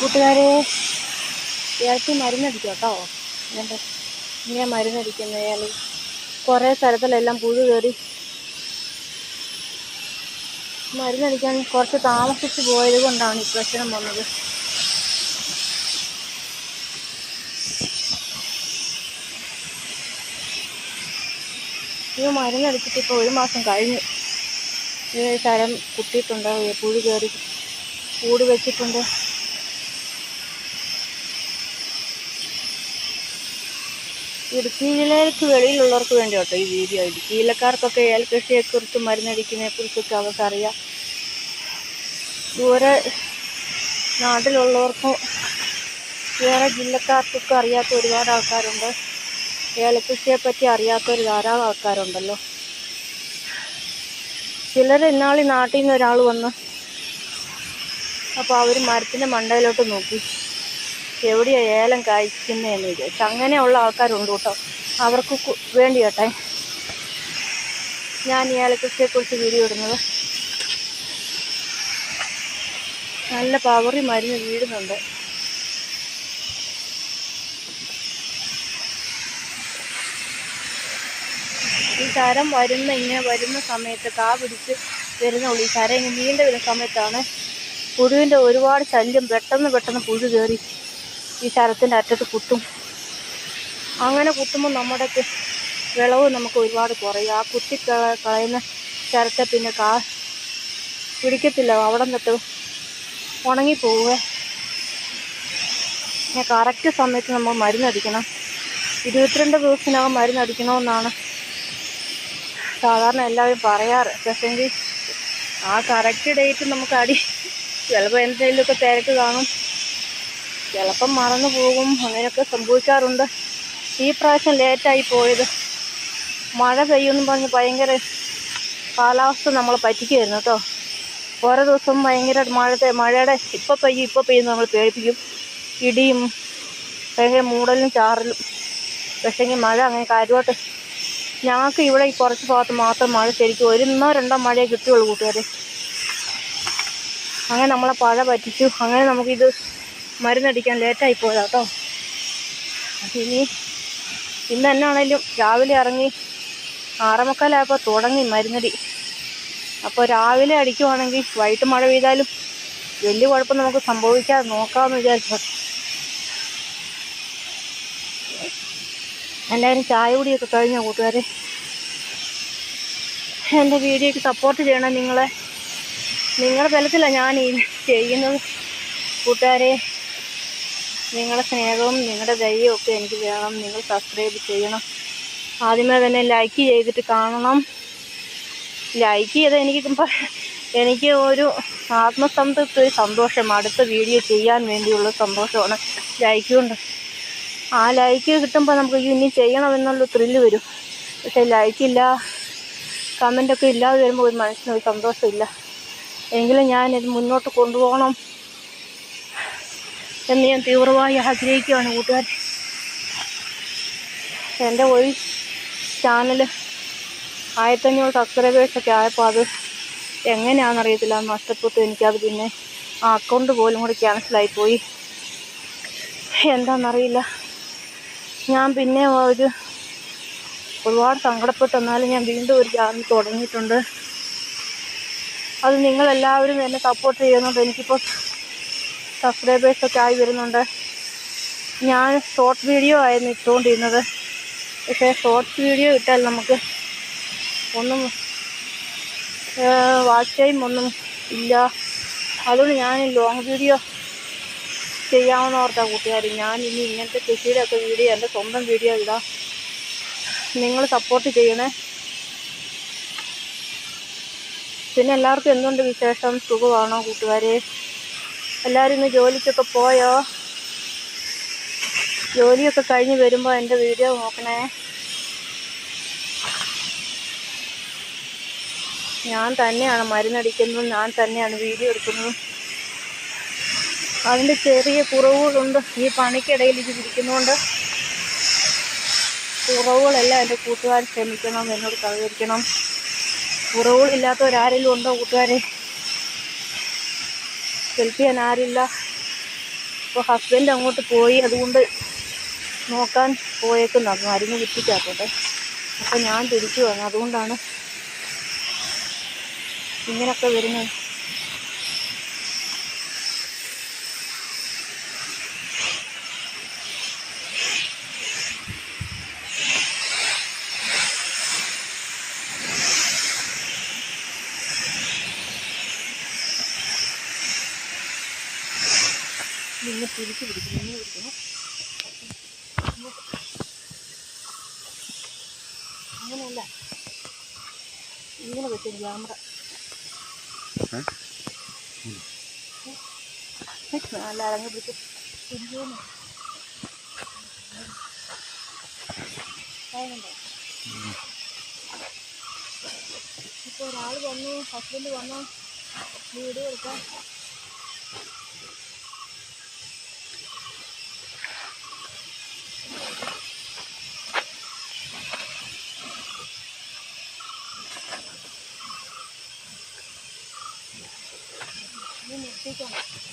കൂട്ടുകാരെ ഇയാൾക്ക് മരുന്നടിക്കും കേട്ടോ. എന്നിട്ട് ഇങ്ങനെ മരുന്നടിക്കുന്ന ഇയാൾ കുറേ സ്ഥലത്തിലെല്ലാം പുഴു കയറി മരുന്നടിക്കാൻ കുറച്ച് താമസിച്ച് പോയത് കൊണ്ടാണ് ഈ പ്രശ്നം വന്നത്. ഈ മരുന്നടിച്ചിട്ട് ഇപ്പോൾ ഒരു മാസം കഴിഞ്ഞു. ഈ ശരം കുത്തിയിട്ടുണ്ട് പുഴു കയറി കൂട് വെച്ചിട്ടുണ്ട്. ഇടുക്കിയിലേക്ക് വെളിയിലുള്ളവർക്ക് വേണ്ടി കേട്ടോ ഈ വീഡിയോ. ഇടുക്കിയിലക്കാർക്കൊക്കെ ഏൽ കൃഷിയെക്കുറിച്ച് മരുന്നടിക്കുന്നതിനെ കുറിച്ചൊക്കെ അവർക്കറിയാം ദൂരെ നാട്ടിലുള്ളവർക്കും വേറെ ജില്ലക്കാർക്കൊക്കെ അറിയാത്ത ഒരുപാട് ആൾക്കാരുണ്ട്. ഏലക്കൃഷിയെപ്പറ്റി പറ്റി അറിയാത്തൊരു ധാരാളം ആൾക്കാരുണ്ടല്ലോ. ചിലർ ഇന്നാളി നാട്ടിൽ നിന്ന് ഒരാൾ വന്ന് അപ്പോൾ അവർ മരത്തിന്റെ മണ്ടയിലോട്ട് നോക്കി. എവിടെയാ ഏലം കായ്ക്കുന്നതെന്ന് വിചാരിച്ചു. അങ്ങനെയുള്ള ആൾക്കാരുണ്ട് കേട്ടോ. അവർക്ക് വേണ്ടി കേട്ടെ. ഞാൻ ഈ ഏലകൃഷിയെക്കുറിച്ച് വീഡിയോ ഇടുന്നത്. നല്ല പവറി മരുന്ന് വീഴുന്നുണ്ട്. ഈ തരം വരുന്ന ഇങ്ങനെ വരുന്ന സമയത്ത് കാ പിടിച്ച് വരുന്ന ഉള്ളു ഈ തരം ഇങ്ങനെ നീണ്ടു വരുന്ന സമയത്താണ് പുഴുവിന്റെ ഒരുപാട് ശല്യം പെട്ടെന്ന് പെട്ടെന്ന് പുഴു കയറി ഈ ശരത്തിന്റെ അറ്റത്ത് കുത്തും. അങ്ങനെ കുത്തുമ്പോൾ നമ്മുടെ വിളവ് നമുക്ക് ഒരുപാട് കുറയും. ആ കുത്തി കള- കളയുന്ന ശരത്തെ പിന്നെ കാ പിടിക്കത്തില്ല. അവിടെ നിന്നിട്ട് ഉണങ്ങിപ്പോവുക പിന്നെ കറക്റ്റ് സമയത്ത് നമ്മൾ മരുന്നടിക്കണം ഇരുപത്തിരണ്ട് ദിവസത്തിനകം മരുന്നടിക്കണമെന്നാണ് സാധാരണ എല്ലാവരും പറയാറ്. പക്ഷേങ്കിൽ ആ കറക്റ്റ് ഡേറ്റ് നമുക്ക് അടി ചിലപ്പോൾ എന്തെങ്കിലുമൊക്കെ തിരക്ക് കാണും. ചിലപ്പം മറന്നു പോകും. അങ്ങനെയൊക്കെ സംഭവിക്കാറുണ്ട്. ഈ പ്രാവശ്യം ലേറ്റായി പോയത്. മഴ പെയ്യുമെന്ന് പറഞ്ഞ് ഭയങ്കര കാലാവസ്ഥ നമ്മൾ പറ്റിക്കുമായിരുന്നു കേട്ടോ. ഓരോ ദിവസം ഭയങ്കര മഴത്തെ മഴയുടെ ഇപ്പം പെയ്യും ഇപ്പം പെയ്യും നമ്മൾ പേടിപ്പിക്കും. ഇടിയും ഭയങ്കര മൂടലും ചാറലും. പക്ഷേങ്കിൽ മഴ അങ്ങനെ കാര്യമായിട്ട് ഞങ്ങൾക്ക് ഇവിടെ ഈ കുറച്ച് ഭാഗത്ത് മാത്രം മഴ ശരിക്കും ഒന്നോ രണ്ടോ മഴയെ കിട്ടുകയുള്ളൂ കൂട്ടുകാരെ. അങ്ങനെ നമ്മളെ പഴ പറ്റിച്ചു. അങ്ങനെ നമുക്കിത് മരുന്നടിക്കാൻ ലേറ്റായി പോയതാ കേട്ടോ ഇനി ഇന്ന് തന്നെ ആണെങ്കിലും രാവിലെ ഇറങ്ങി ആറമക്കാലായപ്പോൾ തുടങ്ങി മരുന്നടി. അപ്പോൾ രാവിലെ അടിക്കുവാണെങ്കിൽ വൈകിട്ട് മഴ പെയ്താലും വലിയ കുഴപ്പം നമുക്ക് സംഭവിക്കാതെ നോക്കാമെന്ന് വിചാരിച്ചു. എല്ലാവരും ചായ കുടിയൊക്കെ കഴിഞ്ഞ കൂട്ടുകാരെ? എന്റെ വീഡിയോയ്ക്ക് സപ്പോർട്ട് ചെയ്യണം നിങ്ങളെ. നിങ്ങളുടെ ബലത്തിലാണ് ഞാൻ ഈ ചെയ്യുന്നത്. കൂട്ടുകാരെ നിങ്ങളുടെ സ്നേഹവും നിങ്ങളുടെ ദയയും ഒക്കെ എനിക്ക് വേണം. നിങ്ങൾ സബ്സ്ക്രൈബ് ചെയ്യണം. ആദ്യമേ തന്നെ ലൈക്ക് ചെയ്തിട്ട് കാണണം. ലൈക്ക് ചെയ്ത് എനിക്ക് എനിക്ക് ഒരു ആത്മസംതൃപ്തി ഒരു സന്തോഷം. അടുത്ത വീഡിയോ ചെയ്യാൻ വേണ്ടിയുള്ള സന്തോഷമാണ് ലൈക്ക് കൊണ്ട്. ആ ലൈക്ക് കിട്ടുമ്പോൾ നമുക്ക് ഇനി ചെയ്യണമെന്നുള്ള ത്രില്ല് വരും. പക്ഷേ ലൈക്കില്ല കമന്റൊക്കെ ഇല്ലാതെ വരുമ്പോൾ ഒരു മനസ്സിനൊരു സന്തോഷമില്ല. എങ്കിലും ഞാനിത് മുന്നോട്ട് കൊണ്ടുപോകണം. എന്ന് ഞാൻ തീവ്രമായി ആഗ്രഹിക്കുകയാണ് കൂട്ടുകാർ. എന്റെ ഒരു ചാനൽ ആയിരത്തഞ്ഞൂറ് സബ്സ്ക്രൈബേഴ്സൊക്കെ ആയപ്പോൾ അത് എങ്ങനെയാണെന്നറിയത്തില്ല. നഷ്ടപ്പെട്ടു. എനിക്കത് പിന്നെ ആ അക്കൗണ്ട് പോലും കൂടി ക്യാൻസലായിപ്പോയി എന്താണെന്നറിയില്ല. ഞാൻ പിന്നെ ഒരു ഒരുപാട് സങ്കടപ്പെട്ടു എന്നാലും ഞാൻ വീണ്ടും ഒരു ചാനൽ തുടങ്ങിയിട്ടുണ്ട്. അത് നിങ്ങളെല്ലാവരും എന്നെ സപ്പോർട്ട് ചെയ്യുന്നുണ്ട്. എനിക്കിപ്പോൾ സബ്സ്ക്രൈബേഴ്സൊക്കെ ആയി വരുന്നുണ്ട്. ഞാൻ ഷോർട്ട് വീഡിയോ ആയിരുന്നു ഇട്ടുകൊണ്ടിരുന്നത് പക്ഷേ ഷോർട്ട് വീഡിയോ ഇട്ടാൽ നമുക്ക് ഒന്നും വാച്ച് ടൈം ഒന്നും ഇല്ല. അതുകൊണ്ട് ഞാൻ ലോങ് വീഡിയോ ചെയ്യാമെന്ന് ഓർത്താ കൂട്ടുകാർ ഞാൻ ഇനി ഇങ്ങനത്തെ കൃഷിയുടെ ഒക്കെ വീഡിയോ എന്റെ സ്വന്തം വീഡിയോ ഇടാം. നിങ്ങൾ സപ്പോർട്ട് ചെയ്യണേ. പിന്നെ എല്ലാവർക്കും എന്തുണ്ട് വിശേഷം? സുഖമാണോ കൂട്ടുകാരെ? എല്ലാവരും ഇന്ന് ജോലിക്കൊക്കെ പോയോ? ജോലിയൊക്കെ കഴിഞ്ഞ് വരുമ്പോൾ എന്റെ വീഡിയോ നോക്കണേ. ഞാൻ തന്നെയാണ് മരുന്നടിക്കുന്നതും ഞാൻ തന്നെയാണ് വീഡിയോ എടുക്കുന്നതും അതിന്റെ ചെറിയ കുറവുകളുണ്ട്. ഈ പണിക്കിടയിൽ ഇത് ഇരിക്കുന്നതുകൊണ്ട് കുറവുകളെല്ലാം എന്റെ കൂട്ടുകാർ ക്ഷമിക്കണം എന്നോട് സഹകരിക്കണം. കുറവുകളില്ലാത്തവരാരെങ്കിലും ഉണ്ടോ കൂട്ടുകാരെ? ഹെൽപ്പ് ചെയ്യാൻ ആരില്ല. അപ്പോൾ ഹസ്ബൻഡ് അങ്ങോട്ട് പോയി അതുകൊണ്ട് നോക്കാൻ പോയേക്കുന്ന. മരുന്ന് കുത്തിക്കാത്തോട്ടെ അപ്പോൾ ഞാൻ തിരിച്ചു വന്നു. അതുകൊണ്ടാണ് ഇങ്ങനെയൊക്കെ വരുന്നത്. നിന്ന് തിരിച്ച് പിടിക്കണം ഇങ്ങനെ പിടിക്കണം അങ്ങനെയല്ല. ഇങ്ങനെ വെക്കും ക്യാമറ നല്ല അരങ്ങ് പിടിച്ച് തിരിക്കുന്നു ഇപ്പോൾ ഒരാൾ വന്നു ഹസ്ബൻഡ് വന്നു. വീഡിയോ എടുക്കാൻ ഇത് നിർത്തിക്കണം